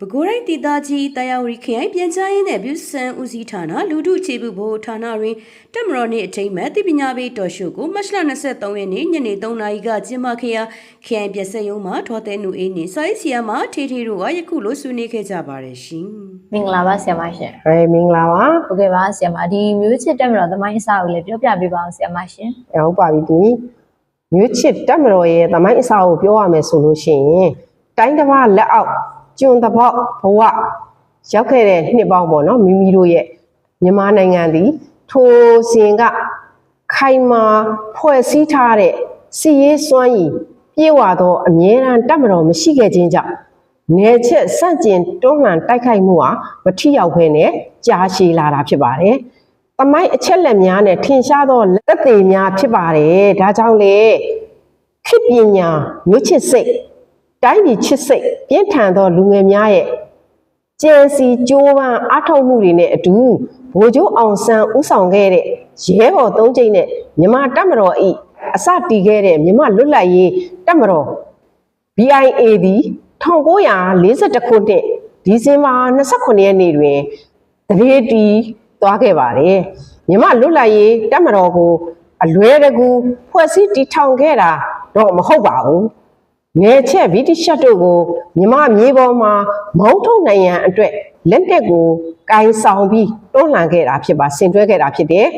ပဲခူးတိုင်းဒေသကြီးတာယာဝတီခရိုင်ပြန်ကြားရေးနဲ့ပြည်စံဦးစီးဌာနလူထုအခြေပြုဘိုဌာနတွင်တက်မတော်နေ့အထိမ်းအမှတ်တိပညာပေးတော်ရှုကိုမတ်လ23ရက်နေ့ညနေ3နာရီကကျင်းပခဲ့ရာခရိုင်ပြည်စံရုံးမှထော်တဲ့နူအေးနှင့်စာရေးဆရာမထေထေတို့ကယခုလိုဆွေးနွေးခဲ့ကြပါတယ်ရှင်မင်္ဂလာပါဆရာမရှင်ဟဲ့မင်္ဂလာပါဟုတ်ကဲ့ပါဆရာမဒီမျိုးချစ်တက်မတော်သမိုင်းအစကိုလည်းပြောပြပေးပါအောင်ဆရာမရှင်ဟုတ်ပါပြီဒီမြို့ချစ်တက်မတော်ရဲ့သမိုင်းအစာကိုပြောရမယ်ဆိုလို့ရှိရင်တိုင်းတစ်ပါးလက်အောက် ကျွန်းတစ်ပေါက်ဘဝရောက်ခဲ့တဲ့နှစ်ပေါင်းပေါ့နော်မိမိတို့ရဲ့မြန်မာနိုင်ငံသည်ထိုစဉ်ကခိုင်မာဖွဲ့စည်းထားတဲ့စီရေးစွမ်းရည်ပြေဝသောအမြဲတမ်းတက်မတော်မရှိခဲ့ခြင်းကြောင့်နေချက်စန့်ကျင်တွန်းလှန်တိုက်ခိုက်မှုဟာမထိရောက်ဘဲနဲ့ကြာရှည်လာတာဖြစ်ပါတယ်။တမိုင်းအချက်လက်များနဲ့ထင်ရှားသောလက်သေးများဖြစ်ပါတယ်။ဒါကြောင့်လေခေတ်ပညာမြို့ချစ်စိတ် တိုင်းပြည်ချစ်စိတ်ပြင်းထန်သောလူငယ်များရဲ့ကြံစီကြိုးပမ်းအထောက်မှုတွေနဲ့အတူဗိုလ်ချုပ်အောင်ဆန်းဥဆောင်ခဲ့တဲ့ရဲဘော်သုံးကျိတ်နဲ့မြမတပ်မတော်ဤအစတည်ခဲ့တဲ့မြမလွတ်လပ်ရေးတပ်မတော် BIA သည်1942ခုနှစ်ဒီဇင်ဘာ29ရက်နေ့တွင်တရေတီသွားခဲ့ပါတယ်မြမလွတ်လပ်ရေးတပ်မတော်ကို အလွဲတကူဖွဲ့စည်းတည်ထောင်ခဲ့တာတော့မဟုတ်ပါဘူး နေချက်ဗြိတိရှတ်တို့ကိုမြမမြေပေါ်မှာမောင်းထုတ်နိုင်ရန်အတွက်လက်နက်ကိုကင်ဆောင်ပြီးတွန်းလှန်ခဲ့တာဖြစ်ပါဆင်တွဲခဲ့တာဖြစ်တယ်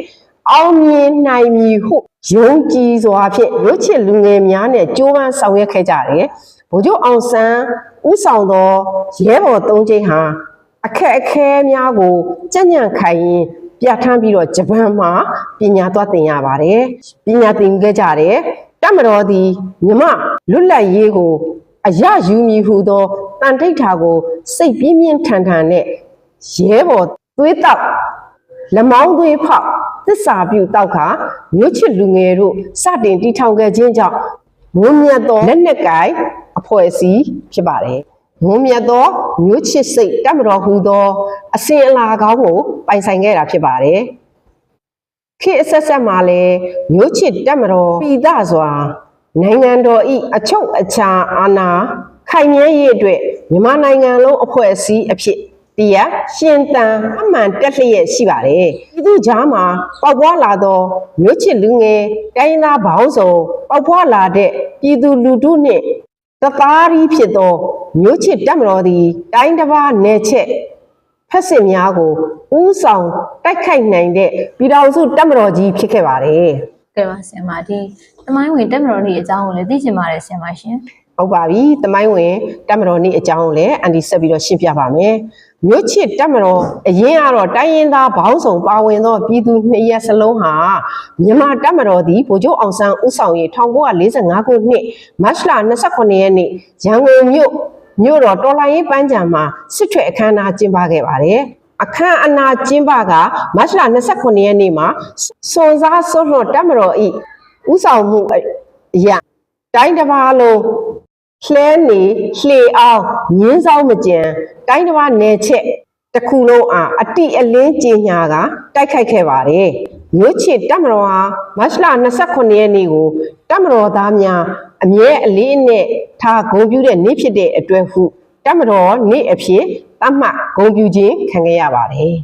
အောင်မြင်နိုင်မည်ဟုယုံကြည်စွာဖြင့်ရွတ်ချစ်လူငယ်များနဲ့ကြိုးပမ်းဆောင်ရွက်ခဲ့ကြတယ်ဗိုလ်ချုပ်အောင်ဆန်းဥဆောင်သောရဲဘော်သုံးကျိန်းဟာအခက်အခဲများကိုကြံ့ကြံ့ခိုင်ရင်ပြဋ္ဌာန်းပြီးတော့ဂျပန်မှာပညာသွားသင်ရပါတယ်ပညာသင်ခဲ့ကြတယ် တမတော်သည်မြမလွတ်လပ်ရေးကို အရယူမည်ဟုသောတန်ထိတ်ထာကို စိတ်ပြင်းပြင်းထန်ထန်နဲ့ရဲဘော်သွေးတောက်လမောင်းသွေးဖောက်သစ္စာပြုတောက်ခါမြို့ချစ်လူငယ်တို့စတင်တီထောင်ခဲ့ခြင်းကြောင့်မွန်းမြတ်သောလက်နက်ကိုင်အဖွဲ့အစည်းဖြစ်ပါတယ်မွန်းမြတ်သောမြို့ချစ်စိတ်တတ်မတော်ဟူသောအစဉ်အလာကောင်းကိုပိုင်ဆိုင်ခဲ့တာဖြစ်ပါတယ် ခေတ်အဆက်ဆက်မှာလည်းမြို့ချစ်တက်မတော်ပြည်သစွာနိုင်ငံတော်ဤအချုပ်အခြာအာဏာခိုင်မြဲရေးအတွက်မြန်မာနိုင်ငံလုံးအဖွဲ့အစည်းအဖြစ်တရားရှင်တန်အမှန်တက်လျက်ရှိပါတယ်ပြည်သူကြားမှာပေါက်ပွားလာသောမြို့ချစ်လူငယ်တိုင်းရင်းသားဘောင်းစုံပေါက်ပွားလာတဲ့ပြည်သူလူထုနှင့်တသားရီဖြစ်သောမြို့ချစ်တက်မတော်သည်တိုင်းတစ်ပါးနယ်ချက် ဖက်စစ်များကိုဥဆောင်တိုက်ခိုက်နိုင်တဲ့ပြည်တော်စုတက်မတော်ကြီးဖြစ်ခဲ့ပါတယ်ကဲပါဆရာမဒီသမိုင်းဝင်တက်မတော်နေ့အကြောင်းကိုလည်းသိချင်ပါတယ်ဆရာမရှင်ဟုတ်ပါပြီတမိုင်းဝင်တက်မတော်နေ့အကြောင်းကိုလည်းအန်ဒီဆက်ပြီးတော့ရှင်းပြပါမယ်မြို့ချစ်တက်မတော်အရင်ကတော့တိုင်းရင်းသားဘောင်းဆောင်ပါဝင်သောပြည်သူနှစ်ရက်စလုံးဟာမြန်မာတက်မတော်သည်ဗိုလ်ချုပ်အောင်ဆန်းဦးဆောင်ရေး1945ခုနှစ်မတ်လ29ရက်နေ့ရန်ကုန်မြို့ မြို့တော်တော်လိုင်းရေးပန်းခြံမှာစစ်ထွေအခမ်းအနားကျင်းပခဲ့ပါတယ်အခမ်းအနားကျင်းပကမတ်လ29ရက်နေ့မှာစွန်စားစွန့်လွတ်တက်မတော်ဤဦးဆောင်မှုအရာတိုင်းတစ်ပါးလုံးလှဲနေလှေအောင်မြင်းဆောင်မကြံတိုင်းတစ်ပါးနယ်ချက်တစ်ခုလုံးအားအတိအလင်းကြင်ညာကတိုက်ခိုက်ခဲ့ပါတယ် မြို့ချစ်တပ်မတော်ဟာမတ်လ29ရက်နေ့ကိုတပ်မတော်သားများအမြဲအလေးနဲ့ထားဂုဏ်ပြုတဲ့နေ့ဖြစ်တဲ့အတွက်ဟုတပ်မတော်နေ့အဖြစ်သတ်မှတ်ဂုဏ်ပြုခြင်းခံခဲ့ရပါတယ်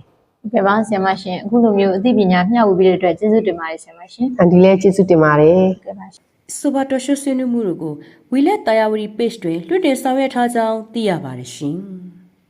ဟုတ်ကဲ့ပါဆရာမရှင်အခုလိုမျိုးအသိပညာမျှဝေပေးတဲ့အတွက်ကျေးဇူးတင်ပါတယ်ဆရာမရှင်အန်ဒီလည်းကျေးဇူးတင်ပါတယ်ဟုတ်ကဲ့ပါရှင်ဆိုပါတော်ရှုဆွေးနွေးမှုတို့ကိုဝီလက်တာယာဝတီ page တွင်လွှင့်တင်ဆောင်ရွက်ထားကြောင်းသိရပါတယ်ရှင်